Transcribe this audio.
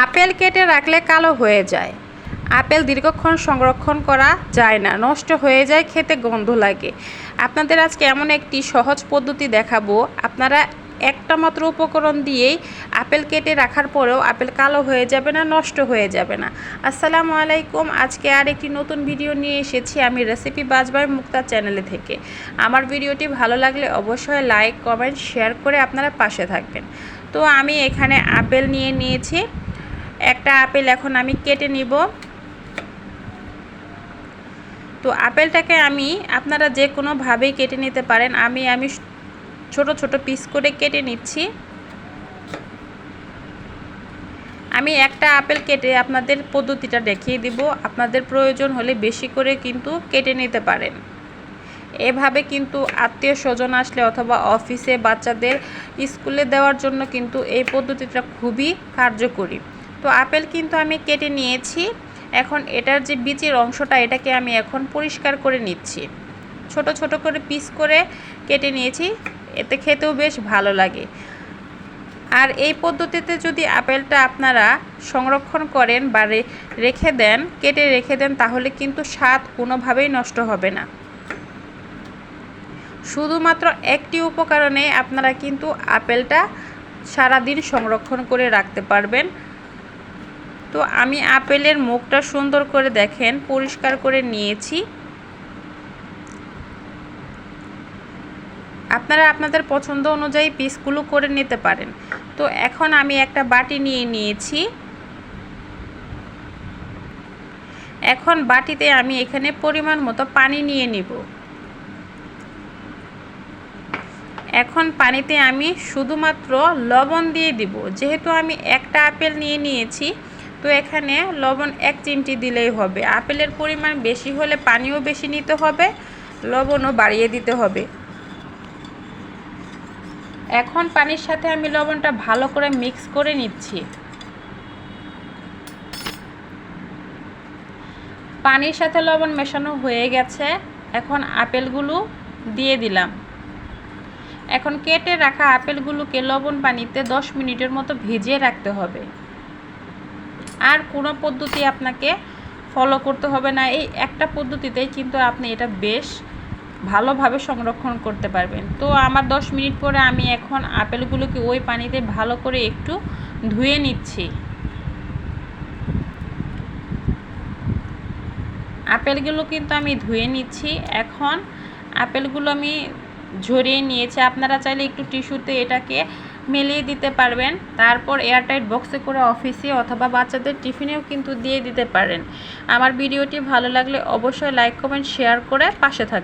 Apple কেটে রাখলে কালো হয়ে যায়। আপেল দীর্ঘক্ষণ সংরক্ষণ করা যায় না, নষ্ট হয়ে যায়, খেতে গন্ধ লাগে। আপনাদের আজকে এমন একটি সহজ পদ্ধতি দেখাবো। আপনারা একটা মাত্র উপকরণ দিয়েই আপেল কেটে রাখার পরেও আপেল কালো হয়ে যাবে না, নষ্ট হয়ে যাবে না। আসসালামু আলাইকুম। আজকে আর একটি নতুন ভিডিও নিয়ে এসেছি আমি রেসিপি বাজবাই মুক্তা চ্যানেলে থেকে। আমার ভিডিওটি ভালো লাগলে অবশ্যই লাইক, কমেন্ট, শেয়ার করে আপনারা পাশে থাকবেন। তো আমি এখানে আপেল নিয়ে নিয়েছি। একটা আপেল এখন আমি কেটে নিব। তো আপেলটাকে আমি আপনারা যে কোনোভাবেই কেটে নিতে পারেন, আমি আমি ছোট ছোট পিস করে কেটে নিচ্ছি। আমি একটা আপেল কেটে আপনাদের পদ্ধতিটা দেখিয়ে দিব। আপনাদের প্রয়োজন হলে বেশি করে কিন্তু কেটে নিতে পারেন। এভাবে কিন্তু আত্মীয় স্বজন আসলে অথবা অফিসে বাচ্চাদের স্কুলে দেওয়ার জন্য কিন্তু এই পদ্ধতিটা খুবই কার্যকরী। তো আপেল কিন্তু আমি কেটে নিয়েছি। এখন এটার যে বীজের অংশটা, এটাকে আমি এখন পরিষ্কার করে নিচ্ছি। ছোট ছোট করে পিস করে কেটে নিয়েছি, এতে খেতেও বেশ ভালো লাগে। আর এই পদ্ধতিতে যদি আপেলটা আপনারা সংরক্ষণ করেন বা রেখে দেন, কেটে রেখে দেন, তাহলে কিন্তু স্বাদ কোনোভাবেই নষ্ট হবে না। শুধুমাত্র একটি উপকরণে আপনারা কিন্তু আপেলটা সারাদিন সংরক্ষণ করে রাখতে পারবেন। তো আমি আপেলের মুখটা সুন্দর করে দেখেন, পরিষ্কার করে নিয়েছি। আপনারা আপনাদের পছন্দ অনুযায়ী পিসগুলো করে নিতে পারেন। তো এখন আমি একটা বাটি নিয়ে নিয়েছি। এখন বাটিতে আমি এখানে পরিমাণ মতো পানি নিয়ে নিব। এখন পানিতে আমি শুধুমাত্র লবণ দিয়ে দিব। যেহেতু আমি একটা আপেল নিয়ে নিয়েছি তো এখানে লবণ এক চিমটি দিলেই হবে। আপেলের পরিমাণ বেশি হলে পানিও বেশি নিতে হবে, লবণও বাড়িয়ে দিতে হবে। এখন পানির সাথে আমি লবণটা ভালো করে মিক্স করে নিচ্ছি। পানির সাথে লবণ মেশানো হয়ে গেছে। এখন আপেলগুলো দিয়ে দিলাম। এখন কেটে রাখা আপেলগুলোকে লবণ পানিতে দশ মিনিটের মতো ভিজিয়ে রাখতে হবে। আর কোনো পদ্ধতি আপনাকে ফলো করতে হবে না। এই একটা পদ্ধতিতেই কিন্তু আপনি এটা বেশ ভালোভাবে সংরক্ষণ করতে পারবেন। তো আমার 10 মিনিট পরে আমি এখন আপেলগুলোকে ওই পানিতে ভালো করে একটু ধুয়ে নিচ্ছি। আপেলগুলো কিন্তু আমি ধুয়ে নিচ্ছি। এখন আপেলগুলো আমি ঝরিয়ে নিয়েছে। আপনারা চাইলে একটু টিস্যুতে এটাকে মেলিয়ে দিতে পারবেন। তারপর এয়ারটাইট বক্সে করে অফিসে অথবা বাচ্চাদের টিফিনেও কিন্তু দিয়ে দিতে পারেন। আমার ভিডিওটি ভালো লাগলে অবশ্যই লাইক, কমেন্ট, শেয়ার করে পাশে থাকবেন।